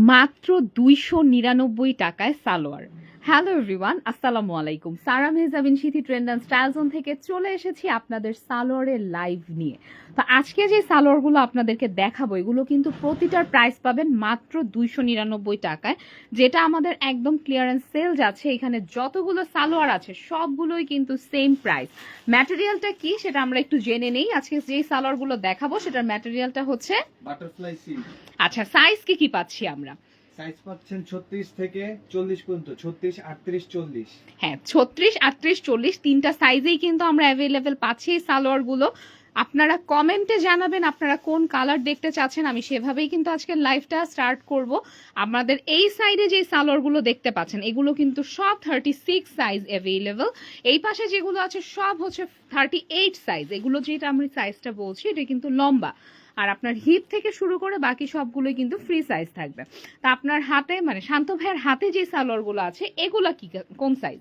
মাত্র দুইশো নিরানব্বই টাকায় সালোয়ার। হ্যালো এভরিওয়ান আসসালামু আলাইকুম Sara Mehjabin Sithi trend and style zone থেকে চলে এসেছি আপনাদের সালোয়ারের লাইভ নিয়ে। তো আজকে যে সালোয়ারগুলো আপনাদেরকে দেখাবো এগুলো কিন্তু প্রতিটার প্রাইস পাবেন মাত্র দুইশো নিরানব্বই টাকায় যেটা আমাদের একদম ক্লিয়ারেন্স সেল যাচ্ছে। এখানে যতগুলো সালোয়ার আছে সবগুলোই কিন্তু সেম প্রাইস ম্যাটেরিয়ালটা কি সেটা আমরা একটু জেনে নেই। আজকে যেই সালোয়ারগুলো দেখাবো সেটার ম্যাটেরিয়ালটা হচ্ছে আচ্ছা সাইজ কি কি পাচ্ছি আমরা? সাইজ পাচ্ছেন ছত্রিশ থেকে চল্লিশ পর্যন্ত, ছত্রিশ, আটত্রিশ, চল্লিশ। হ্যাঁ ছত্রিশ, আটত্রিশ, চল্লিশ, তিনটা সাইজেই কিন্তু আমরা অ্যাভেলেবেল পাচ্ছি এই সালোয়ারগুলো। আপনারা কমেন্টে জানাবেন আপনারা কোন কালার দেখতে চাচ্ছেন, আমি সেভাবেই কিন্তু আজকে লাইভটা স্টার্ট করব। আমাদের এই সাইডে যে সালোয়ারগুলো দেখতে পাচ্ছেন, এগুলো কিন্তু সব থার্টি সিক্স সাইজ অ্যাভেলেবেল এই পাশে যেগুলো আছে সব হচ্ছে থার্টি এইট সাইজ এগুলো যেটা আমি সাইজটা বলছি, এটা কিন্তু লম্বা। আর আপনার হিপ থেকে শুরু করে বাকি সবগুলোই কিন্তু ফ্রি সাইজ থাকবে। তা আপনার হাতে মানে শান্ত ভাইয়ের হাতে যে সালোয়ারগুলো আছে এগুলা কি কোন সাইজ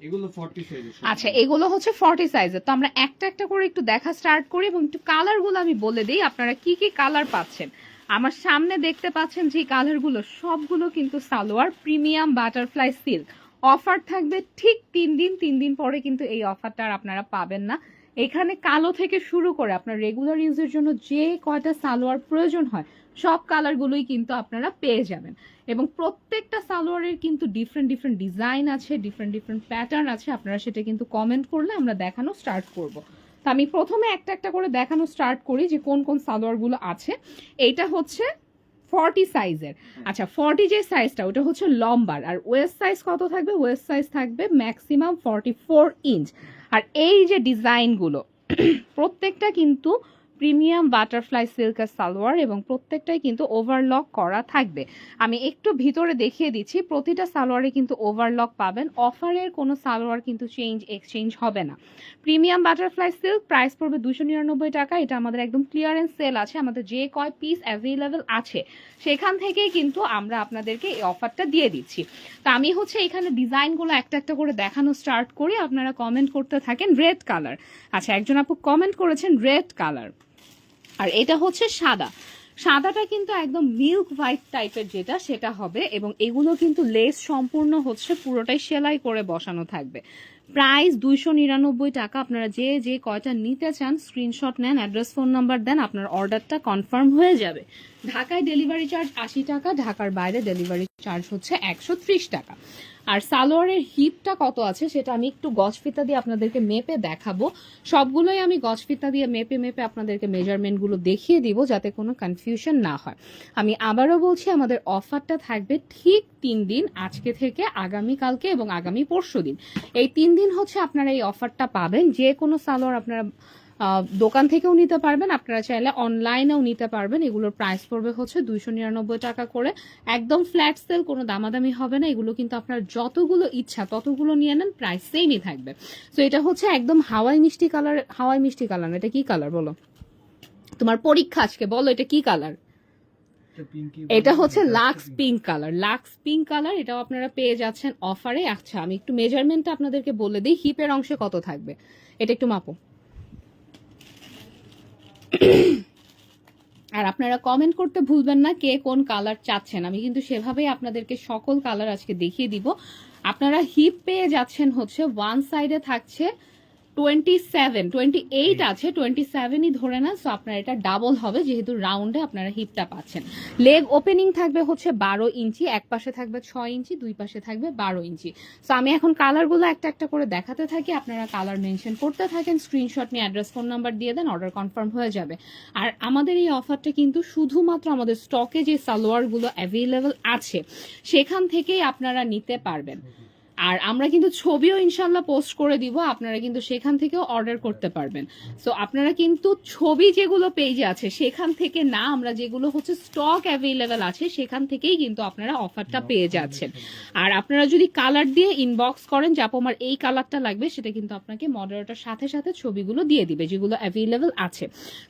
এগুলো ফর্টি সাইজের আচ্ছা এগুলো হচ্ছে ফর্টি সাইজের তো আমরা একটা একটা করে একটু দেখা স্টার্ট করি এবং একটু কালারগুলো আমি বলে দিই আপনারা কি কি কালার পাচ্ছেন। আমার সামনে দেখতে পাচ্ছেন যে কালারগুলো সবগুলো কিন্তু salwar premium butterfly silk offer থাকবে ঠিক তিন দিন তিন দিন পরে কিন্তু এই অফারটা আর আপনারা পাবেন না। এখানে কালো থেকে শুরু করে আপনার রেগুলার ইউজের জন্য যে কয়টা সালোয়ার প্রয়োজন হয় সব কালারগুলোই কিন্তু আপনারা পেয়ে যাবেন। এবং প্রত্যেকটা সালোয়ারের কিন্তু ডিফারেন্ট ডিফারেন্ট ডিজাইন আছে ডিফারেন্ট ডিফারেন্ট প্যাটার্ন আছে। আপনারা সেটা কিন্তু কমেন্ট করলে আমরা দেখানো স্টার্ট করব। তো আমি প্রথমে একটা একটা করে দেখানো স্টার্ট করি যে কোন কোন সালোয়ারগুলো আছে। এইটা হচ্ছে ফর্টি সাইজের আচ্ছা ফর্টি যে সাইজটা ওটা হচ্ছে লম্বার। আর ওয়েস্ট সাইজ কত থাকবে? ওয়েস্ট সাইজ থাকবে ম্যাক্সিমাম ফর্টি ফোর ইঞ্চ আর এই যে ডিজাইনগুলো প্রত্যেকটা কিন্তু প্রিমিয়াম বাটারফ্লাই সিল্কের সালোয়ার এবং প্রত্যেকটাই কিন্তু ওভারলক করা থাকবে। আমি একটু ভিতরে দেখিয়ে দিচ্ছি, প্রতিটা সালোয়ারে কিন্তু ওভারলক পাবেন, অফারের কোনো সালোয়ার কিন্তু চেঞ্জ, এক্সচেঞ্জ হবে না। প্রিমিয়াম বাটারফ্লাই সিল্ক প্রাইস পড়বে দুশো নিরানব্বই টাকা, এটা আমাদের একদম ক্লিয়ারেন্স সেল আছে, আমাদের যে কয় পিস অ্যাভেলেবেল আছে, সেখান থেকেই কিন্তু আমরা আপনাদেরকে এই অফারটা দিয়ে দিচ্ছি। তো আমি হচ্ছে এখানে ডিজাইনগুলো একটা একটা করে দেখানো স্টার্ট করি, আপনারা কমেন্ট করতে থাকেন রেড কালার আচ্ছা একজন আপু কমেন্ট করেছেন রেড কালার আর এটা হচ্ছে সাদা। সাদাটা কিন্তু একদম মিল্ক হোয়াইট টাইপের যেটা, সেটা হবে এবং এগুলো কিন্তু লেস সম্পূর্ণ হচ্ছে পুরোটাই সেলাই করে বসানো থাকবে। প্রাইস দুইশো নিরানব্বই টাকা। আপনারা যে যে কয়টা নিতে চান স্ক্রিনশট নেন অ্যাড্রেস ফোন নাম্বার দেন, আপনার অর্ডারটা কনফার্ম হয়ে যাবে। ঢাকায় ডেলিভারি চার্জ আশি টাকা, ঢাকার বাইরে ডেলিভারি চার্জ হচ্ছে একশো ত্রিশ টাকা। আর সালোয়ারের হিপটা কত আছে সেটা আমি একটু গজ ফিতা দিয়ে আপনাদেরকে মেপে দেখাবো। সবগুলোই আমি গজ ফিতা দিয়ে মেপে মেপে আপনাদেরকে মেজারমেন্টগুলো দেখিয়ে দিব যাতে কোনো কনফিউশন না হয়। আমি আবারও বলছি, আমাদের অফারটা থাকবে ঠিক তিন দিন, আজকে থেকে আগামী কালকে এবং আগামী পরশু দিন এই তিন দিন হচ্ছে আপনারা এই অফারটা পাবেন। যে কোনো সালোয়ার আপনারা দোকান থেকেও নিতে পারবেন। আপনারা চাইলে অনলাইনেও নিতে পারবেন। এগুলোর প্রাইস পড়বে হচ্ছে দুইশো নিরানব্বই টাকা করে। একদম ফ্ল্যাট সেল কোনো দামাদামি হবে না। এগুলো কিন্তু আপনার যতগুলো ইচ্ছা ততগুলো নিয়ে নেন প্রাইস সেমই থাকবে। তো এটা হচ্ছে একদম হাওয়াই মিষ্টি কালার হাওয়াই মিষ্টি কালার এটা কি কালার বলো? তোমার পরীক্ষা আজকে বলো এটা কি কালার এটা হচ্ছে lux pink colour lux pink colour এটাও আপনারা পেয়ে যাচ্ছেন অফারে আচ্ছা আমি একটু মেজারমেন্টটা আপনাদেরকে বলে দিই। হিপের অংশে কত থাকবে? এটা একটু মাপো। আর আপনারা কমেন্ট করতে ভুলবেন না কে কোন কালার চাচ্ছেন। আমি কিন্তু সেভাবেই আপনাদেরকে সকল কালার আজকে দেখিয়ে দিব। আপনারা হিপ পেয়ে যাচ্ছেন হচ্ছে ওয়ান সাইডে থাকছে টোয়েন্টি সেভেন টোয়েন্টি এইট আছে টোয়েন্টি সেভেনই ধরে না সো আপনার এটা ডাবল হবে যেহেতু রাউন্ডে আপনারা হিপটা পাচ্ছেন। লেগ ওপেনিং থাকবে হচ্ছে বারো ইঞ্চি এক পাশে থাকবে ছয় ইঞ্চি দুই পাশে থাকবে বারো ইঞ্চি। সো আমি এখন কালারগুলো একটা একটা করে দেখাতে থাকি আপনারা কালার মেনশন করতে থাকেন স্ক্রিনশট নিয়ে অ্যাড্রেস ফোন নাম্বার দিয়ে দেন অর্ডার কনফার্ম হয়ে যাবে। আর আমাদের এই অফারটা কিন্তু শুধুমাত্র আমাদের স্টকে যে সালোয়ারগুলো অ্যাভেলেবেল আছে সেখান থেকেই আপনারা নিতে পারবেন। আর আমরা কিন্তু ছবিও ইনশাল্লাহ পোস্ট করে দিব আপনারা কিন্তু সেখান থেকেও অর্ডার করতে পারবেন। সো আপনারা কিন্তু ছবি যেগুলো পেজে আছে সেখান থেকে না আমরা যেগুলো হচ্ছে স্টক অ্যাভেলেবেল আছে সেখান থেকেই কিন্তু আপনারা অফারটা পেয়ে যাচ্ছেন। আর আপনারা যদি কালার দিয়ে ইনবক্স করেন যে আপু আমার এই কালারটা লাগবে সেটা কিন্তু আপনাকে মডারেটার সাথে সাথে ছবিগুলো দিয়ে দিবে যেগুলো অ্যাভেলেবেল আছে।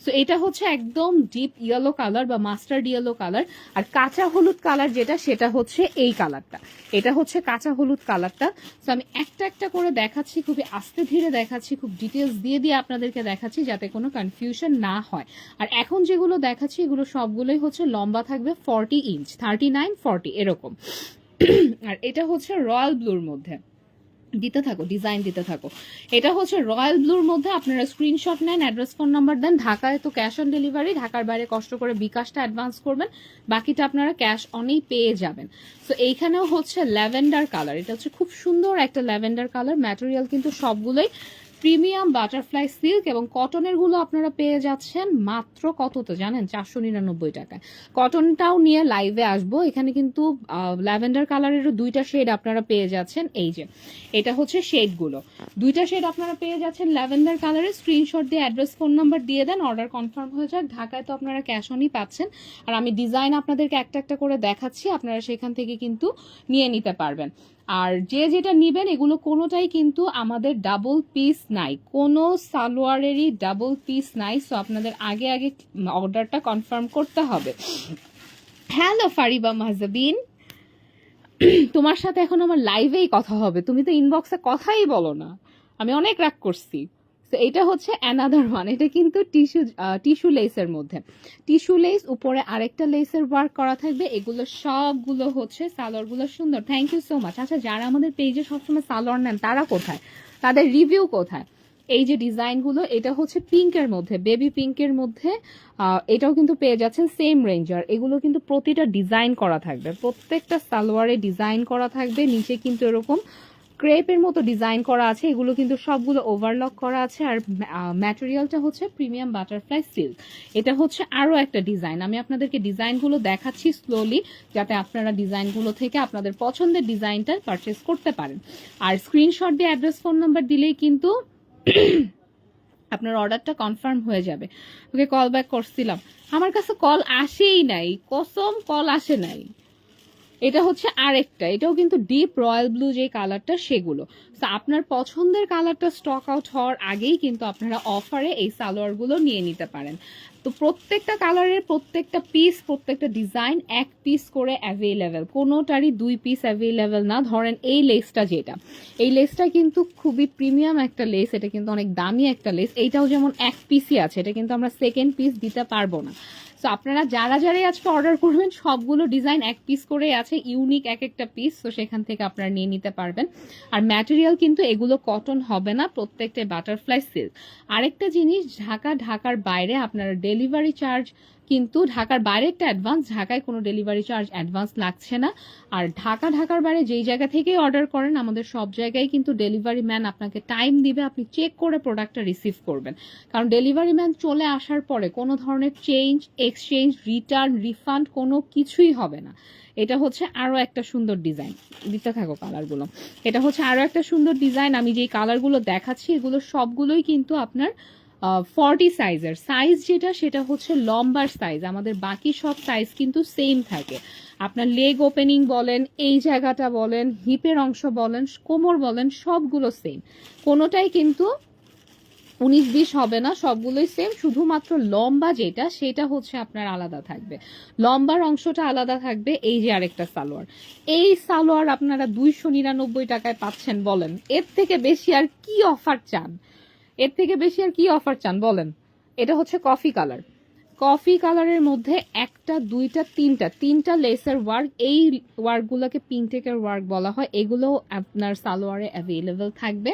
সো এটা হচ্ছে একদম ডিপ ইয়েলো কালার বা মাস্টার্ড ইয়েলো কালার আর কাঁচা হলুদ কালার যেটা সেটা হচ্ছে এই কালারটা এটা হচ্ছে কাঁচা হলুদ কালারটা কালারটা তো আমি একটা একটা করে দেখাচ্ছি, খুবই আস্তে ধীরে দেখাচ্ছি, খুব ডিটেলস দিয়ে দিয়ে আপনাদেরকে দেখাচ্ছি যাতে কোনো কনফিউশন না হয়। আর এখন যেগুলো দেখাচ্ছি, এগুলো সবগুলোই হচ্ছে লম্বা থাকবে forty inch thirty nine forty এরকম। আর এটা হচ্ছে রয়্যাল ব্লুর মধ্যে। দিতে থাকো ডিজাইন দিতে থাকো। এটা হচ্ছে রয়্যাল ব্লুর মধ্যে আপনারা স্ক্রিনশট নেন অ্যাড্রেস ফোন নাম্বার দেন, ঢাকায় তো ক্যাশ অন ডেলিভারি ঢাকার বাইরে কষ্ট করে বিকাশটা অ্যাডভান্স করবেন, বাকিটা আপনারা ক্যাশ অনেই পেয়ে যাবেন। তো এইখানেও হচ্ছে ল্যাভেন্ডার কালার এটা হচ্ছে খুব সুন্দর একটা ল্যাভেন্ডার কালার ম্যাটেরিয়াল কিন্তু সবগুলোই প্রিমিয়াম বাটারফ্লাই সিল্ক এবং কটনেরগুলো আপনারা পেয়ে যাচ্ছেন মাত্র কত তো জানেন? চারশো নিরানব্বই টাকায়। কটনটাও নিয়ে লাইভে আসব। এখানে কিন্তু ল্যাভেন্ডার কালারেরও দুইটা শেড আপনারা পেয়ে যাচ্ছেন। এই যে, এটা হচ্ছে শেডগুলো দুইটা শেড আপনারা পেয়ে যাচ্ছেন ল্যাভেন্ডার কালারের। স্ক্রিনশট দিয়ে অ্যাড্রেস ফোন নাম্বার দিয়ে দেন। অর্ডার কনফার্ম হয়ে যাক। ঢাকায় তো আপনারা ক্যাশ অনই পাচ্ছেন। আর আমি ডিজাইন আপনাদেরকে একটা একটা করে দেখাচ্ছি। আপনারা সেখান থেকে কিন্তু নিয়ে নিতে পারবেন। আর যে যেটা নিবেন, এগুলো কোনোটাই কিন্তু আমাদের ডাবল পিস নাই। কোনো সালোয়ারেরই ডাবল পিস নাই সো আপনাদের আগে আগে অর্ডারটা কনফার্ম করতে হবে। হ্যালো ফারিবা মাহজাবিন। তোমার সাথে এখন আমার লাইভেই কথা হবে। তুমি তো ইনবক্সে কথাই বলো না। আমি অনেক রাগ করছি। তো এটা হচ্ছে অ্যানাদার ওয়ান এটা কিন্তু টিস্যু টিস্যু লেসের মধ্যে। টিস্যু লেস উপরে আরেকটা লেসের ওয়ার্ক করা থাকবে। এগুলো সবগুলো হচ্ছে সালোয়ারগুলো সুন্দর। থ্যাংক ইউ সো মাচ আচ্ছা যারা আমাদের পেজে সবসময় সালোয়ার নেন, তারা কোথায়? তাদের রিভিউ কোথায়? এই যে ডিজাইনগুলো এটা হচ্ছে পিঙ্কের মধ্যে। বেবি পিঙ্কের মধ্যে এটাও কিন্তু পেয়ে যাচ্ছেন সেম রেঞ্জার এগুলো কিন্তু প্রতিটা ডিজাইন করা থাকবে। প্রত্যেকটা সালোয়ারে ডিজাইন করা থাকবে। নিচে কিন্তু এরকম ক্রেপের মতো ডিজাইন করা আছে, এগুলো কিন্তু সবগুলো ওভারলক করা আছে। আর ম্যাটেরিয়ালটা হচ্ছে প্রিমিয়াম বাটারফ্লাই সিল্ক এটা হচ্ছে আরও একটা ডিজাইন আমি আপনাদেরকে ডিজাইনগুলো দেখাচ্ছি স্লোলি যাতে আপনারা ডিজাইনগুলো থেকে আপনাদের পছন্দের ডিজাইনটা পারচেস করতে পারেন। আর স্ক্রিনশট দিয়ে অ্যাড্রেস ফোন নাম্বার দিলেই কিন্তু আপনার অর্ডারটা কনফার্ম হয়ে যাবে। ওকে কল ব্যাক করছিলাম। আমার কাছে কল আসেই নাই। কসম কল আসে নাই। এটা হচ্ছে আরেকটা, এটাও কিন্তু ডিপ রয়্যাল ব্লু যে কালারটা সেগুলো। আপনার পছন্দের কালারটা স্টক আউট হওয়ার আগেই কিন্তু আপনারা অফারে এই সালোয়ারগুলো নিয়ে নিতে পারেন। তো প্রত্যেকটা কালারের প্রত্যেকটা পিস প্রত্যেকটা ডিজাইন এক পিস করে অ্যাভেলেবেল কোনোটারই দুই পিস অ্যাভেলেবেল না। ধরেন এই লেসটা যেটা। এই লেসটা কিন্তু খুবই প্রিমিয়াম একটা লেস এটা কিন্তু অনেক দামি একটা লেস এইটাও যেমন এক পিসই আছে, এটা কিন্তু আমরা সেকেন্ড পিস দিতে পারব না। তো আপনারা যারা যারাই আজকে অর্ডার করবেন, সবগুলো ডিজাইন এক পিস করে আছে ইউনিক এক একটা পিস তো সেখান থেকে আপনারা নিয়ে নিতে পারবেন। আর ম্যাটেরিয়াল কিন্তু এগুলো কটন হবে না প্রত্যেকটা বাটারফ্লাই সিল্ক আরেকটা জিনিস, ঢাকা, ঢাকার বাইরে আপনারা ডেলিভারি চার্জ কিন্তু ঢাকার বাইরে একটা অ্যাডভান্স ঢাকায় কোনো ডেলিভারি চার্জ অ্যাডভান্স লাগছে না। আর ঢাকা, ঢাকার বাইরে যেই জায়গা থেকেই অর্ডার করেন, আমাদের সব জায়গায় কিন্তু ডেলিভারি ম্যান আপনাকে টাইম দিবে, আপনি চেক করে প্রোডাক্টটা রিসিভ করবেন। কারণ ডেলিভারি ম্যান চলে আসার পরে কোনো ধরনের চেঞ্জ এক্সচেঞ্জ রিটার্ন রিফান্ড কোনো কিছুই হবে না। এটা হচ্ছে আরও একটা সুন্দর ডিজাইন দিতে থাকো কালারগুলো এটা হচ্ছে আরও একটা সুন্দর ডিজাইন আমি যেই কালারগুলো দেখাচ্ছি, এগুলো সবগুলোই কিন্তু আপনার ফর্টি সাইজের সাইজ যেটা, সেটা হচ্ছে লম্বার সাইজ আমাদের বাকি সব সাইজ কিন্তু সেম থাকে। আপনার লেগ ওপেনিং বলেন, এই জায়গাটা বলেন হিপের অংশ বলেন, কোমর বলেন, সবগুলো সেম কোনোটাই কিন্তু উনিশ বিশ হবে না, সবগুলোই সেম শুধুমাত্র লম্বা যেটা, সেটা হচ্ছে আপনার আলাদা থাকবে। লম্বার অংশটা আলাদা থাকবে, এই যে আরেকটা সালোয়ার। এই সালোয়ার আপনারা দুইশো নিরানব্বই টাকায় পাচ্ছেন বলেন। এর থেকে বেশি আর কি অফার চান? এর থেকে বেশি আর কি অফার চান, বলেন। এটা হচ্ছে কফি কালার কফি কালারের মধ্যে একটা, দুইটা, তিনটা তিনটা লেসের ওয়ার্ক এই ওয়ার্কগুলোকে পিনটেকের ওয়ার্ক বলা হয়। এগুলো আপনার সালোয়ারে অ্যাভেলেবেল থাকবে।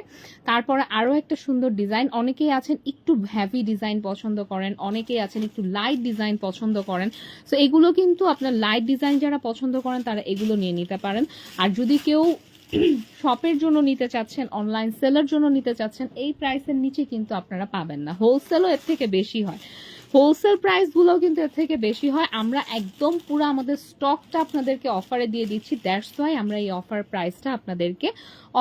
তারপরে আরও একটা সুন্দর ডিজাইন অনেকেই আছেন একটু হ্যাভি ডিজাইন পছন্দ করেন, অনেকেই আছেন একটু লাইট ডিজাইন পছন্দ করেন। সো এগুলো কিন্তু আপনার লাইট ডিজাইন যারা পছন্দ করেন, তারা এগুলো নিয়ে নিতে পারেন। আর যদি কেউ শপের জন্য নিতে চাচ্ছেন অনলাইন সেলের জন্য নিতে চাচ্ছেন, এই প্রাইসের নিচে কিন্তু আপনারা পাবেন না। হোলসেলও এর থেকে বেশি হয়। হোলসেল প্রাইসগুলোও কিন্তু এর থেকে বেশি হয়। আমরা একদম পুরো আমাদের স্টকটা আপনাদেরকে অফারে দিয়ে দিচ্ছি। দ্যাটস ওয়াই আমরা এই অফার প্রাইসটা আপনাদেরকে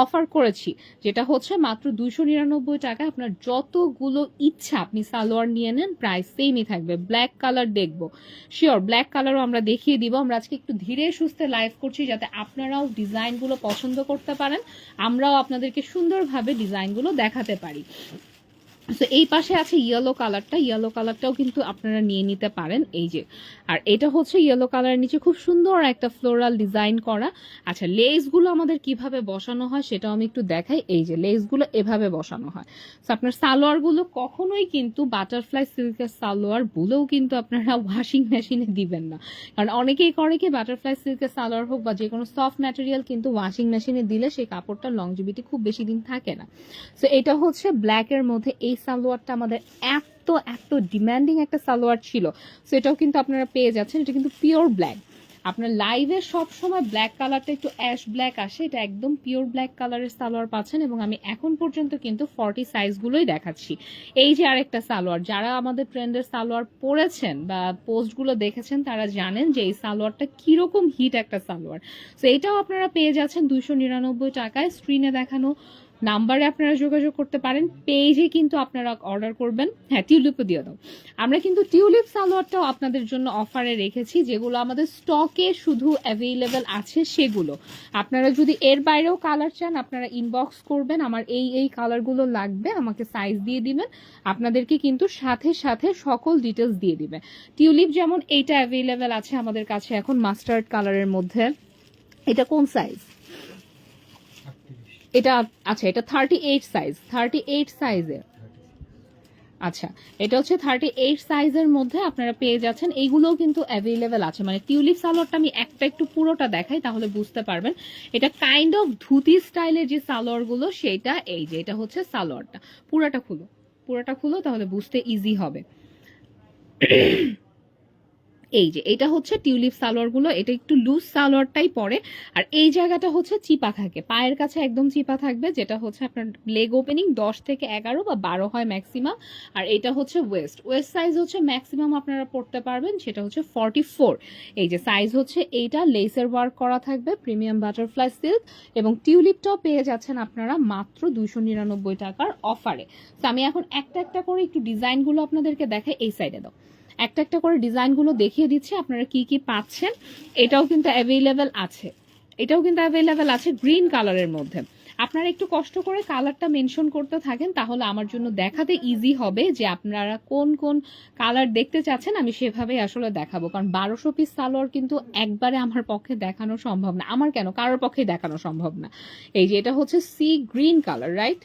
অফার করেছি। যেটা হচ্ছে মাত্র দুইশো নিরানব্বই টাকা আপনার যতগুলো ইচ্ছা আপনি সালোয়ার নিয়ে নেন প্রাইস সেমই থাকবে। ব্ল্যাক কালার দেখব। শিওর ব্ল্যাক কালারও আমরা দেখিয়ে দিব। আমরা আজকে একটু ধীরে সুস্থে লাইভ করছি যাতে আপনারাও ডিজাইনগুলো পছন্দ করতে পারেন। আমরাও আপনাদেরকে সুন্দরভাবে ডিজাইনগুলো দেখাতে পারি। তো এই পাশে আছে ইয়েলো কালারটা ইয়েলো কালারটাও কিন্তু আপনারা নিয়ে নিতে পারেন। এই যে, আর এটা হচ্ছে ইয়েলো কালারের নিচে খুব সুন্দর একটা ফ্লোরাল ডিজাইন করা। আচ্ছা লেসগুলো আমাদের কীভাবে বসানো হয় সেটাও আমি একটু দেখাই। এই যে লেসগুলো এভাবে বসানো হয়। তো আপনার সালোয়ারগুলো কখনোই কিন্তু বাটারফ্লাই সিল্কের সালোয়ার বলেও কিন্তু আপনারা ওয়াশিং মেশিনে দিবেন না। কারণ অনেকেই করে কি বাটারফ্লাই সিল্কের সালোয়ার হোক বা যে কোনো সফট ম্যাটেরিয়াল কিন্তু ওয়াশিং মেশিনে দিলে সেই কাপড়টা লংজিবিটি খুব বেশি দিন থাকে না। সো এটা হচ্ছে ব্ল্যাকের মধ্যে এই সালোয়ারটা আমাদের এত এত ডিম্যান্ডিং একটা সালোয়ার ছিল। সো এটাও কিন্তু আপনারা পেয়ে যাচ্ছেন। এটা কিন্তু পিওর ব্ল্যাক আপনার লাইভে সব সময় ব্ল্যাক কালারটা একটু অ্যাশ ব্ল্যাক আসে। এটা একদম পিওর ব্ল্যাক কালারের সালোয়ার পাচ্ছেন এবং আমি এখন পর্যন্ত কিন্তু ফর্টি সাইজগুলোই দেখাচ্ছি। এই যে আরেকটা সালোয়ার, যারা আমাদের ট্রেন্ডের সালোয়ার পরেছেন বা পোস্টগুলো দেখেছেন, তারা জানেন যে এই সালোয়ারটা কীরকম হিট একটা সালোয়ার। তো এটাও আপনারা পেয়ে যাচ্ছেন দুইশো নিরানব্বই টাকায়। স্ক্রিনে দেখানো নাম্বারে আপনারা যোগাযোগ করতে পারেন, পেজে কিন্তু আপনারা অর্ডার করবেন। হ্যাঁ টিউলিপও দিয়ে দাও। আমরা কিন্তু টিউলিপ সালোয়ারটাও আপনাদের জন্য অফারে রেখেছি, যেগুলো আমাদের স্টকে শুধু অ্যাভেলেবেল আছে সেগুলো। আপনারা যদি এর বাইরেও কালার চান, আপনারা ইনবক্স করবেন, আমার এই এই কালারগুলো লাগবে, আমাকে সাইজ দিয়ে দিবেন, আপনাদেরকে কিন্তু সাথে সাথে সকল ডিটেলস দিয়ে দিবে। টিউলিপ যেমন এইটা অ্যাভেলেবেল আছে আমাদের কাছে এখন মাস্টার্ড কালারের মধ্যে। এটা কোন সাইজ এটা আচ্ছা এটা thirty eight size thirty eight সাইজের আচ্ছা এটা হচ্ছে থার্টি এইট সাইজের মধ্যে আপনারা পেয়ে যাচ্ছেন। এইগুলোও কিন্তু অ্যাভেলেবেল আছে। মানে টিউলিপ সালোয়ারটা আমি একটা একটু পুরোটা দেখাই, তাহলে বুঝতে পারবেন। এটা কাইন্ড অফ ধুতি স্টাইলের যে সালোয়ারগুলো, সেটা এই যে, এটা হচ্ছে সালোয়ারটা। পুরোটা খুলো। পুরোটা খুলো, তাহলে বুঝতে ইজি হবে। এই যে, এটা হচ্ছে টিউলিপ সালোয়ারগুলো, এটা একটু লুজ সালোয়ারটাই পরে। আর এই জায়গাটা হচ্ছে চিপা থাকে। পায়ের কাছে একদম চিপা থাকবে, যেটা হচ্ছে আপনার লেগ ওপেনিং দশ থেকে এগারো বা বারো হয় ম্যাক্সিমাম আর এটা হচ্ছে ওয়েস্ট ওয়েস্ট সাইজ হচ্ছে ম্যাক্সিমাম আপনারা পড়তে পারবেন, সেটা হচ্ছে ফর্টি ফোর এই যে সাইজ হচ্ছে এইটা লেসের ওয়ার্ক করা থাকবে প্রিমিয়াম বাটারফ্লাই সিল্ক এবং টিউলিপটাও পেয়ে যাচ্ছেন আপনারা মাত্র দুশো নিরানব্বই টাকার অফারে তো আমি এখন একটা একটা করে একটু ডিজাইনগুলো আপনাদেরকে দেখাই, এই সাইডে দাও। একটা একটা করে ডিজাইনগুলো দেখিয়ে দিচ্ছি, আপনারা কি কি পাচ্ছেন। এটাও কিন্তু অ্যাভেলেবেল আছে। এটাও কিন্তু অ্যাভেলেবেল আছে গ্রিন কালারের মধ্যে। আপনারা একটু কষ্ট করে কালারটা মেনশন করতে থাকেন, তাহলে আমার জন্য দেখাতে ইজি হবে যে আপনারা কোন কোন কালার দেখতে চাচ্ছেন, আমি সেভাবেই আসলে দেখাবো। কারণ বারোশো পিস সালোয়ার কিন্তু একবারে আমার পক্ষে দেখানো সম্ভব না। আমার কেন? কারোর পক্ষে দেখানো সম্ভব না। এই যে এটা হচ্ছে sea green colour right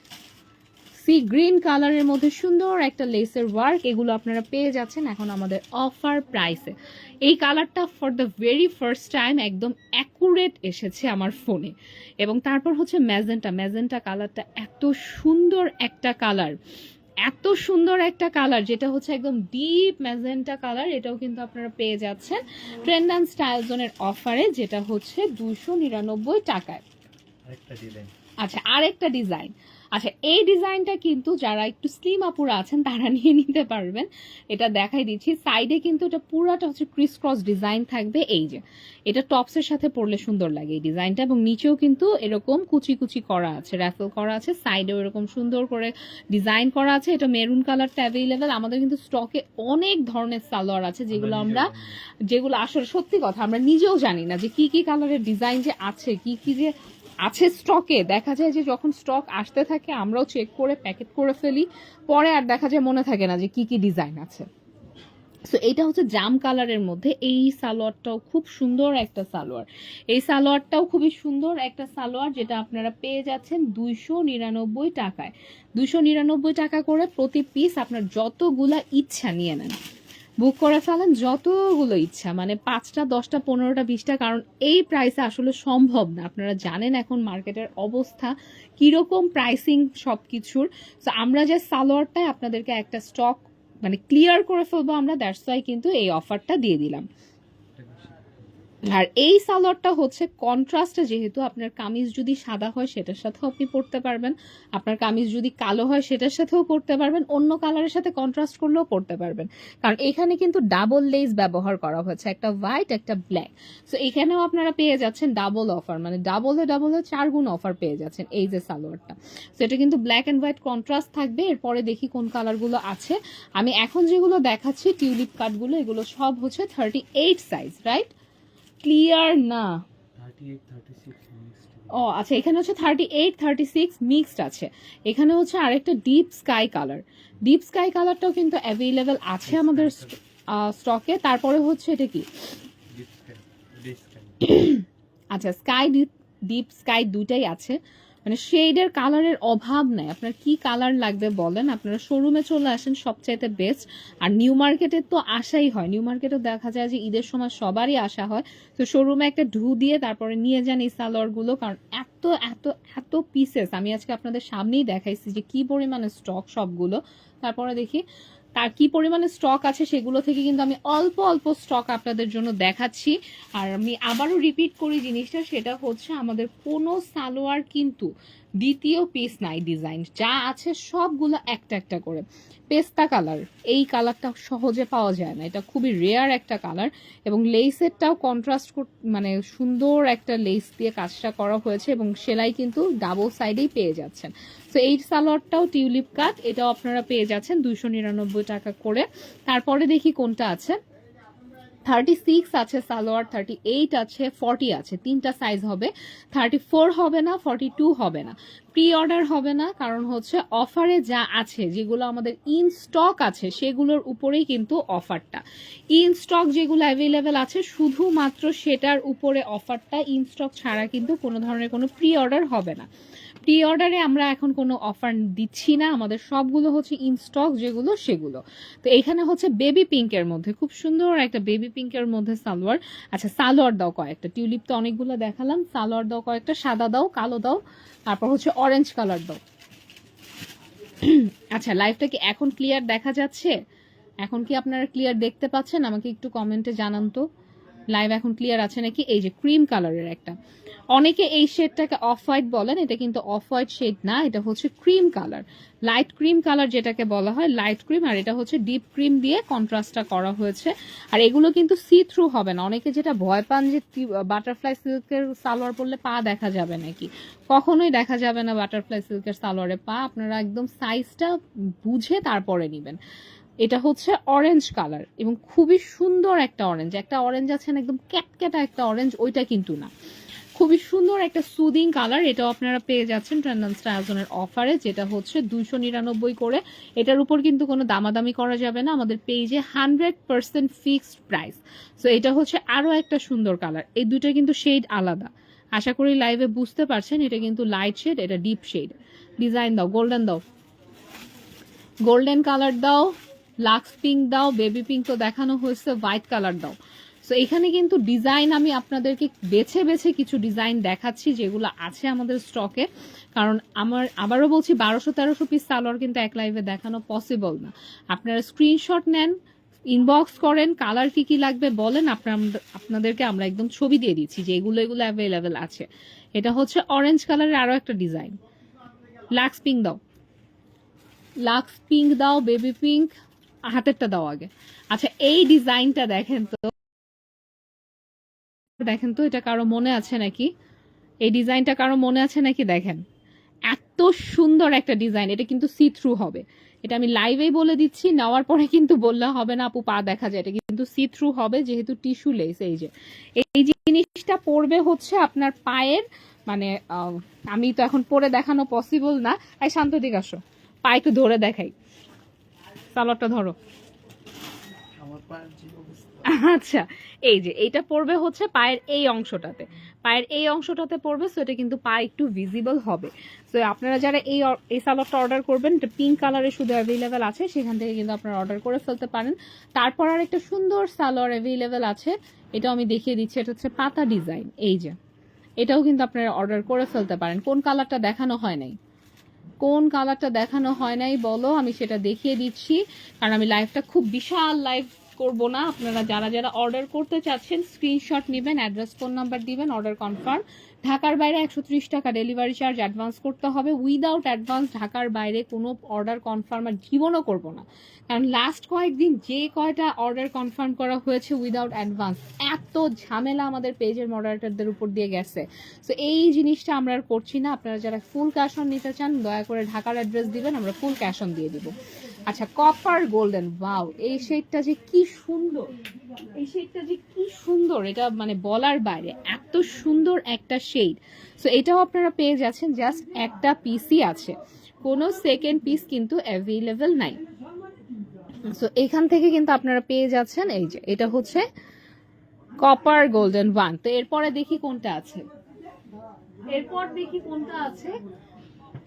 sea green কালারের মধ্যে সুন্দর একটা লেসের ওয়ার্ক এগুলো আপনারা পেয়ে যাচ্ছেন এখন আমাদের অফার প্রাইসে এই কালারটা for the very first time একদম অ্যাকুরেট এসেছে আমার ফোনে এবং তারপর হচ্ছে ম্যাজেন্টা ম্যাজেন্টা কালারটা এত সুন্দর একটা কালার। এত সুন্দর একটা কালার যেটা হচ্ছে একদম ডিপ ম্যাজেন্টা কালার এটাও কিন্তু আপনারা পেয়ে যাচ্ছেন ট্রেন্ড অ্যান্ড স্টাইল জোনের অফারে যেটা হচ্ছে দুশো নিরানব্বই টাকায়। আচ্ছা আরেকটা ডিজাইন আচ্ছা এই ডিজাইনটা কিন্তু যারা একটু স্লিম আপুরা আছেন তারা নিয়ে নিতে পারবেন। এটা দেখাই দিচ্ছি। সাইডে কিন্তু এটা পুরাটা হচ্ছে ক্রিস ক্রস ডিজাইন থাকবে। এই যে এটা টপসের সাথে পরলে সুন্দর লাগে এই ডিজাইনটা এবং নিচেও কিন্তু এরকম কুচি কুচি করা আছে র্যাফেল করা আছে। সাইডেও এরকম সুন্দর করে ডিজাইন করা আছে। এটা মেরুন কালারটা অ্যাভেলেবেল আমাদের কিন্তু স্টকে অনেক ধরনের সালোয়ার আছে যেগুলো আমরা যেগুলো আসলে সত্যি কথা আমরা নিজেও জানি না যে কি কি কালারের ডিজাইন যে আছে কি কি যে আছে স্টকে দেখা যায় যে যখন স্টক আসতে থাকে, আমরাও চেক করে প্যাকেট করে ফেলি। পরে আর দেখা যায় মনে থাকে না যে কি কি ডিজাইন আছে। সো এটা হচ্ছে জাম কালারের মধ্যে। এই সালোয়ারটাও খুব সুন্দর একটা সালোয়ার। এই সালোয়ারটাও খুবই সুন্দর একটা সালোয়ার, যেটা আপনারা পেয়ে যাচ্ছেন দুইশো নিরানব্বই টাকায়। দুইশো নিরানব্বই টাকা করে প্রতি পিস আপনার যতগুলা ইচ্ছা নিয়ে নেন। বুক করে ফেলেন যতগুলো ইচ্ছা মানে পাঁচটা, দশটা, পনেরোটা, বিশটা, কারণ এই প্রাইসে আসলে সম্ভব না। আপনারা জানেন এখন মার্কেটের অবস্থা কীরকম প্রাইসিং সব কিছুর তো আমরা যে সালোয়ারটায় আপনাদেরকে একটা স্টক মানে ক্লিয়ার করে ফেলব আমরা দ্যাটস ওয়াই কিন্তু এই অফারটা দিয়ে দিলাম। আর এই সালোয়ারটা হচ্ছে কন্ট্রাস্টে যেহেতু আপনার কামিজ যদি সাদা হয়, সেটার সাথেও আপনি পরতে পারবেন। আপনার কামিজ যদি কালো হয়, সেটার সাথেও পরতে পারবেন। অন্য কালারের সাথে কন্ট্রাস্ট করলেও পরতে পারবেন। কারণ এখানে কিন্তু ডাবল লেস ব্যবহার করা হয়েছে, একটা হোয়াইট একটা ব্ল্যাক সো এখানেও আপনারা পেয়ে যাচ্ছেন ডাবল অফার মানে ডাবলে ডাবলে চার গুণ অফার পেয়ে যাচ্ছেন এই যে সালোয়ারটা। সো এটা কিন্তু ব্ল্যাক অ্যান্ড হোয়াইট কন্ট্রাস্ট থাকবে। এরপরে দেখি কোন কালারগুলো আছে। আমি এখন যেগুলো দেখাচ্ছি টিউলিপ কাটগুলো এগুলো সব হচ্ছে thirty eight size right clear না। ও আচ্ছা এখানে হচ্ছে thirty eight thirty six mixed আছে। এখানে হচ্ছে আরেকটা deep sky colour deep sky কালারটাও কিন্তু অ্যাভেলেবেল আছে আমাদের স্টকে তারপরে হচ্ছে এটা কি? আচ্ছা স্কাই ডিপ ডিপ স্কাই দুটাই আছে। মানে শেডের কালারের অভাব নাই। আপনার কি কালার লাগবে বলেন। আপনারা শোরুমে চলে আসেন সবচাইতে বেস্ট আর নিউ মার্কেটে তো আসাই হয়। নিউ মার্কেটে দেখা যায় যে ঈদের সময় সবারই আসা হয়। তো শোরুমে একটা ঢু দিয়ে তারপরে নিয়ে যান এই সালোয়ারগুলো। কারণ এত এত এত পিসেস আমি আজকে আপনাদের সামনেই দেখাইছি যে কি পরিমাণে স্টক সবগুলো। তারপরে দেখি তার কি পরিমাণে স্টক আছে সেগুলো থেকে কিন্তু আমি অল্প অল্প স্টক আপনাদের জন্য দেখাচ্ছি। আর আমি আবারও রিপিট করি জিনিসটা, সেটা হচ্ছে আমাদের কোনো সালোয়ার কিন্তু দ্বিতীয় পিস নাই ডিজাইন যা আছে সবগুলো একটা একটা করে। পেস্তা কালার এই কালারটা সহজে পাওয়া যায় না। এটা খুবই রেয়ার একটা কালার এবং লেসেরটাও কন্ট্রাস্ট মানে সুন্দর একটা লেস দিয়ে কাজটা করা হয়েছে এবং সেলাই কিন্তু ডাবল সাইডেই পেয়ে যাচ্ছেন। তো এই সালোয়ারটাও টিউলিপ কাট এটাও আপনারা পেয়ে যাচ্ছেন দুইশো নিরানব্বই টাকা করে। তারপরে দেখি কোনটা আছে। থার্টি সিক্স আছে সালোয়ার থার্টি এইট আছে ফর্টি আছে, তিনটা সাইজ হবে। থার্টি ফোর হবে না ফর্টি টু হবে না। প্রি অর্ডার হবে না, কারণ হচ্ছে অফারে যা আছে, যেগুলো আমাদের ইন স্টক আছে, সেগুলোর উপরেই কিন্তু অফারটা ইন স্টক যেগুলো অ্যাভেলেবেল আছে, শুধুমাত্র সেটার উপরে অফারটা ইন স্টক ছাড়া কিন্তু কোনো ধরনের কোনো প্রি অর্ডার হবে না। প্রি অর্ডারে আমরা এখন কোনো অফার দিচ্ছি না। আমাদের সবগুলো হচ্ছে ইন স্টক যেগুলো সেগুলো। তো এখানে হচ্ছে বেবি পিঙ্কের মধ্যে, খুব সুন্দর একটা বেবি পিঙ্কের মধ্যে সালোয়ার। আচ্ছা সালোয়ার দাও কয়েকটা। টিউলিপ তো অনেকগুলো দেখালাম। সালোয়ার দাও কয়েকটা, সাদা দাও, কালো দাও, তারপর হচ্ছে অরেঞ্জ কালার দাও। আচ্ছা লাইভটা কি এখন ক্লিয়ার দেখা যাচ্ছে? এখন কি আপনারা ক্লিয়ার দেখতে পাচ্ছেন? আমাকে একটু কমেন্টে জানান তো। লাইভ এখন ক্লিয়ার আছে নাকি? এই যে ক্রিম কালারের একটা। অনেকে এই শেডটাকে অফ হোয়াইট বলেন, এটা কিন্তু অফ হোয়াইট শেড না, এটা হচ্ছে cream colour light cream colour যেটাকে বলা হয় লাইট ক্রিম আর এটা হচ্ছে ডিপ ক্রিম দিয়ে কন্ট্রাস্টটা করা হয়েছে। আর এগুলো কিন্তু সি থ্রু হবে না। অনেকে যেটা ভয় পান যে বাটারফ্লাই সিল্কের সালোয়ার পরলে পা দেখা যাবে নাকি? কখনোই দেখা যাবে না বাটারফ্লাই সিল্কের সালোয়ারে পা। আপনারা একদম সাইজটা বুঝে তারপরে নেবেন। এটা হচ্ছে অরেঞ্জ কালার এবং খুবই সুন্দর একটা অরেঞ্জ একটা অরেঞ্জ আছে না, একদম ক্যাটক্যাটা একটা অরেঞ্জ ওইটা কিন্তু না। খুবই সুন্দর একটা সুদিং কালার এটাও আপনারা পেয়ে যাচ্ছেন ট্রেন্ডন স্টাইলজনের অফারে যেটা হচ্ছে দুইশো নিরানব্বই করে। এটার উপর কিন্তু কোনো দামাদামি করা যাবে না, আমাদের পেজে hundred percent fixed price so এটা হচ্ছে আরও একটা সুন্দর কালার এই দুটো কিন্তু শেড আলাদা। আশা করি লাইভে বুঝতে পারছেন, এটা কিন্তু লাইট শেড এটা ডিপ শেড ডিজাইন দাও গোল্ডেন দাও। গোল্ডেন কালার দাও। লাক্স পিঙ্ক দাও বেবি পিঙ্ক তো দেখানো হয়েছে হোয়াইট কালার দাও। সো এখানে কিন্তু ডিজাইন আমি আপনাদেরকে বেছে বেছে কিছু ডিজাইন দেখাচ্ছি যেগুলো আছে আমাদের স্টকে কারণ আমার, আবারও বলছি, বারোশো তেরোশো পিস সালোয়ার কিন্তু এক লাইভে দেখানো পসিবল না। আপনারা স্ক্রিনশট নেন ইনবক্স করেন কালার কি কি লাগবে বলেন, আপনার আপনাদেরকে আমরা একদম ছবি দিয়ে দিচ্ছি যে এগুলো এগুলো অ্যাভেলেবেল আছে। এটা হচ্ছে অরেঞ্জ কালারের আরও একটা ডিজাইন লাক্স পিঙ্ক দাও। লাক্স পিঙ্ক দাও বেবি পিঙ্ক হাতেরটা দাও আগে। আচ্ছা এই ডিজাইনটা দেখেন তো। দেখেন তো, এটা কারও মনে আছে নাকি? এই ডিজাইনটা কারও মনে আছে নাকি দেখেন? এত সুন্দর একটা ডিজাইন, এটা কিন্তু সি থ্রু হবে। এটা আমি লাইভেই বলে দিচ্ছি, নেওয়ার পরে কিন্তু বললে হবে না, আপু, পা দেখা যায়। এটা কিন্তু সি থ্রু হবে, যেহেতু টিস্যু লেস এই যে। এই জিনিসটা পড়বে হচ্ছে আপনার পায়ের মানে আমি তো এখন পরে দেখানো পসিবল না। এই শান্ত দিক আসো। পা একটু ধরে দেখাই। সালোয়ারটা ধরো। আচ্ছা এই যে এইটা পড়বে হচ্ছে পায়ের এই অংশটাতে। পায়ের এই অংশটাতে পড়বে সো এটা কিন্তু পা একটু ভিজিবল হবে। সো আপনারা যারা এই এই সালোয়ারটা অর্ডার করবেন এটা পিঙ্ক কালারে শুধু অ্যাভেলেবেল আছে সেখান থেকে কিন্তু আপনারা অর্ডার করে ফেলতে পারেন। তারপর আর একটা সুন্দর সালোয়ার অ্যাভেলেবেল আছে এটাও আমি দেখিয়ে দিচ্ছি এটা হচ্ছে পাতা ডিজাইন এই যে। এটাও কিন্তু আপনারা অর্ডার করে ফেলতে পারেন। কোন কালারটা দেখানো হয় নাই? কোন কালারটা দেখানো হয় নাই বলো, আমি সেটা দেখিয়ে দিচ্ছি। কারণ আমি লাইভটা খুব বিশাল লাইভ করব না। আপনারা যারা যারা অর্ডার করতে চাচ্ছেন স্ক্রিনশট নেবেন অ্যাড্রেস ফোন নাম্বার দিবেন অর্ডার কনফার্ম ঢাকার বাইরে একশো ত্রিশ টাকা ডেলিভারি চার্জ অ্যাডভান্স করতে হবে। উইদাউট অ্যাডভান্স ঢাকার বাইরে কোনো অর্ডার কনফার্ম আর জীবনও করব না। কারণ লাস্ট কয়েকদিন যে কয়টা অর্ডার কনফার্ম করা হয়েছে উইদাউট অ্যাডভান্স এত ঝামেলা আমাদের পেজের মডারেটরদের উপর দিয়ে গেছে। সো এই জিনিসটা আমরা আর করছি না। আপনারা যারা ফুল ক্যাশ অন নিতে চান, দয়া করে ঢাকার অ্যাড্রেস দিবেন, আমরা ফুল ক্যাশ অন দিয়ে দিব। আচ্ছা কপার গোল্ডেন ওয়াও এই শেডটা যে কি সুন্দর। এই শেডটা যে কি সুন্দর, এটা মানে বলার বাইরে, এত সুন্দর একটা শেড সো এটাও আপনারা পেয়ে যাচ্ছেন জাস্ট একটা পিসই আছে। কোনো সেকেন্ড পিস কিন্তু অ্যাভেলেবেল নাই। সো এখান থেকে কিন্তু আপনারা পেয়ে যাচ্ছেন, এই যে, এটা হচ্ছে কপার গোল্ডেন ওয়ান তো, এরপরে দেখি কোনটা আছে। এরপর দেখি কোনটা আছে।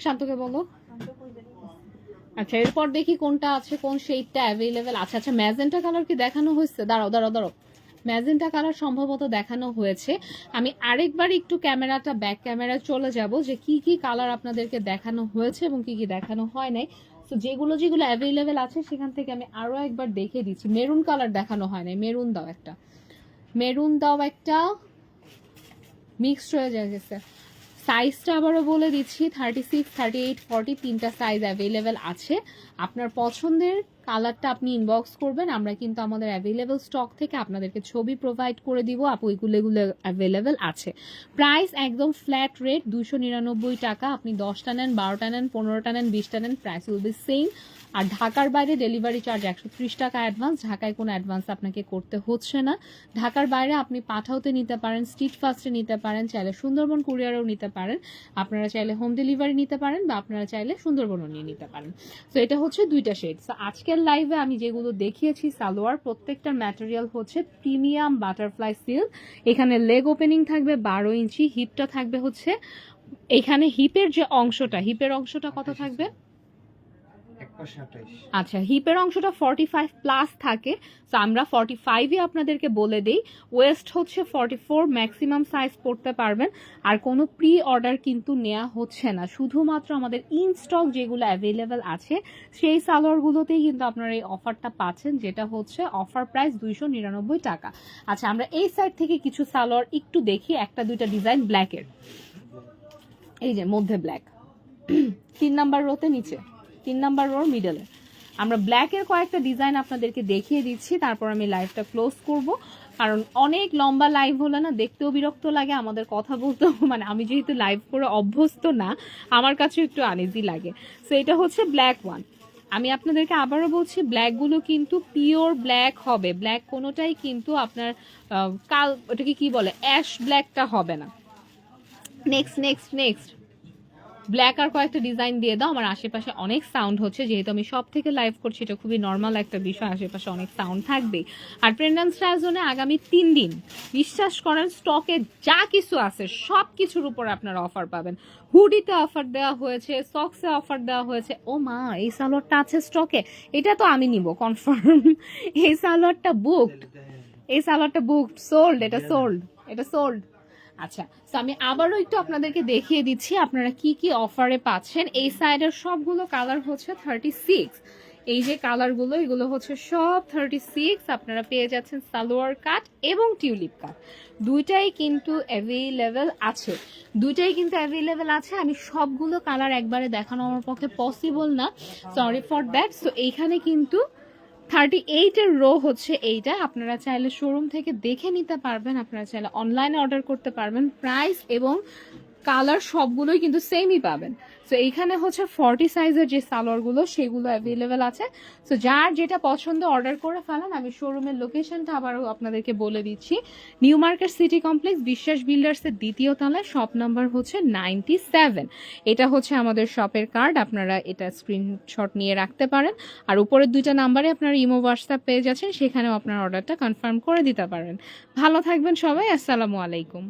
শান্তকে বলো। আচ্ছা এরপর দেখি কোনটা আছে, কোন শেডটা অ্যাভেলেবেল আছে। আচ্ছা ম্যাজেন্টা কালার কি দেখানো হয়েছে? দাঁড়াও দাঁড়াও দাঁড়াও। ম্যাজেন্টা কালার সম্ভবত দেখানো হয়েছে। আমি আরেকবার একটু ক্যামেরাটা ব্যাক ক্যামেরা চলে যাব যে কি কি কালার আপনাদেরকে দেখানো হয়েছে এবং কি কি দেখানো হয় নাই। তো যেগুলো যেগুলো অ্যাভেলেবেল আছে, সেখান থেকে আমি আরও একবার দেখে দিচ্ছি। মেরুন কালার দেখানো হয় নাই, মেরুন দাও একটা। মেরুন দাও একটা। মিক্সড হয়ে যায় গেছে। সাইজটা আবারও বলে দিচ্ছি thirty six thirty eight forty তিনটা সাইজ অ্যাভেলেবেল আছে। আপনার পছন্দের কালারটা আপনি ইনবক্স করবেন, আমরা কিন্তু আমাদের অ্যাভেলেবেল স্টক থেকে আপনাদেরকে ছবি প্রোভাইড করে দিব। আপু, এগুলো এগুলো অ্যাভেলেবেল আছে। প্রাইস একদম ফ্ল্যাট রেট দুশো নিরানব্বই টাকা। আপনি দশটা নেন, বারোটা নেন, পনেরোটা নেন, বিশটা নেন প্রাইস উইল বি সেম আর ঢাকার বাইরে ডেলিভারি চার্জ একশো ত্রিশ টাকা অ্যাডভান্স ঢাকায় কোনো অ্যাডভান্স আপনাকে করতে হচ্ছে না। ঢাকার বাইরে আপনি পাঠাওতে নিতে পারেন স্ট্রিট ফাস্টে নিতে পারেন, চাইলে সুন্দরবন কুরিয়ারেও নিতে পারেন। আপনারা চাইলে হোম ডেলিভারি নিতে পারেন বা আপনারা চাইলে সুন্দরবনও নিয়ে নিতে পারেন। তো এটা হচ্ছে দুইটা শেড তো আজকের লাইভে আমি যেগুলো দেখিয়েছি সালোয়ার প্রত্যেকটার ম্যাটেরিয়াল হচ্ছে প্রিমিয়াম বাটারফ্লাই সিল্ক এখানে লেগ ওপেনিং থাকবে বারো ইঞ্চি হিপটা থাকবে হচ্ছে এখানে হিপের যে অংশটা হিপের অংশটা কত থাকবে? আচ্ছা হিপের অংশটা ফর্টি ফাইভ প্লাস থাকে তো আমরা ফর্টি ফাইভে আপনাদেরকে বলে দিই। ওয়েস্ট হচ্ছে ফর্টি ফোর ম্যাক্সিমাম সাইজ পড়তে পারবেন। আর কোনো প্রি অর্ডার কিন্তু নেওয়া হচ্ছে না। শুধুমাত্র আমাদের ইন স্টক যেগুলো অ্যাভেলেবেল আছে, সেই সালোয়ারগুলোতেই কিন্তু আপনারা এই অফারটা পাচ্ছেন, যেটা হচ্ছে অফার প্রাইস দুইশো নিরানব্বই টাকা। আচ্ছা আমরা এই সাইড থেকে কিছু সালোয়ার একটু দেখি, একটা, দুইটা ডিজাইন ব্ল্যাকের এই যে, মধ্যে ব্ল্যাক তিন নাম্বার রোতে নিচে। তিন নাম্বার রোর মিডলে আমরা ব্ল্যাকের কয়েকটা ডিজাইন আপনাদেরকে দেখিয়ে দিচ্ছি, তারপর আমি লাইভটা ক্লোজ করব। কারণ অনেক লম্বা লাইভ হলে না দেখতেও বিরক্ত লাগে, আমাদের কথা বলতেও মানে আমি যেহেতু লাইভ করে অভ্যস্ত না, আমার কাছেও একটু আনইজি লাগে। সো এটা হচ্ছে ব্ল্যাক ওয়ান আমি আপনাদেরকে আবারও বলছি ব্ল্যাকগুলো কিন্তু পিওর ব্ল্যাক হবে। ব্ল্যাক কোনোটাই কিন্তু আপনার কাল, ওটাকে কি বলে অ্যাশ ব্ল্যাকটা হবে না। নেক্সট নেক্সট নেক্সট ব্ল্যাক আর কয়েকটা ডিজাইন দিয়ে দাও, আমার আশেপাশে অনেক সাউন্ড হচ্ছে। যেহেতু আমি সব থেকে লাইভ করছি, এটা খুবই নর্মাল একটা বিষয়, আশেপাশে অনেক সাউন্ড থাকবে আর প্রেগন্যান্স জোনে আগামী তিন দিন, বিশ্বাস করেন স্টকে যা কিছু আছে, সব কিছুর উপর আপনারা অফার পাবেন। হুডিতে অফার দেওয়া হয়েছে সক্সে অফার দেওয়া হয়েছে। ও মা, এই সালোয়ারটা আছে স্টকে এটা তো আমি নিব কনফার্ম এই সালোয়ারটা বুকড এই সালোয়ারটা বুকড সোল্ড এটা সোল্ড এটা সোল্ড আচ্ছা তো আমি আবারও একটু আপনাদেরকে দেখিয়ে দিচ্ছি আপনারা কি কি অফারে পাচ্ছেন। এই সাইডের সবগুলো কালার হচ্ছে থার্টি সিক্স এই যে কালারগুলো এগুলো হচ্ছে সব থার্টি সিক্স আপনারা পেয়ে যাচ্ছেন সালোয়ার কাট এবং টিউলিপ কাট। দুইটাই কিন্তু অ্যাভেলেবেল আছে। দুইটাই কিন্তু অ্যাভেলেবেল আছে। আমি সবগুলো কালার একবারে দেখানো আমার পক্ষে পসিবল না। সরি ফর দ্যাট সো এইখানে কিন্তু থার্টি এইটের রো হচ্ছে এইটা। আপনারা চাইলে শোরুম থেকে দেখে নিতে পারবেন, আপনারা চাইলে অনলাইনে অর্ডার করতে পারবেন। প্রাইস এবং কালার সবগুলোই কিন্তু সেমই পাবেন। তো এইখানে হচ্ছে ফর্টি সাইজের যে সালোয়ারগুলো সেগুলো অ্যাভেলেবেল আছে। তো যার যেটা পছন্দ অর্ডার করে ফেলেন, আমি শোরুমের লোকেশনটা আবারও আপনাদেরকে বলে দিচ্ছি। নিউ মার্কেট সিটি কমপ্লেক্স বিশ্বাস বিল্ডার্সের দ্বিতীয় তলায় শপ নাম্বার হচ্ছে নাইনটি সেভেন এটা হচ্ছে আমাদের শপের কার্ড আপনারা এটা স্ক্রিনশট নিয়ে রাখতে পারেন। আর উপরের দুইটা নাম্বারে আপনারা ইমো হোয়াটসঅ্যাপ পেয়ে যাচ্ছেন, সেখানেও আপনার অর্ডারটা কনফার্ম করে দিতে পারেন। ভালো থাকবেন সবাই, আসসালামু আলাইকুম।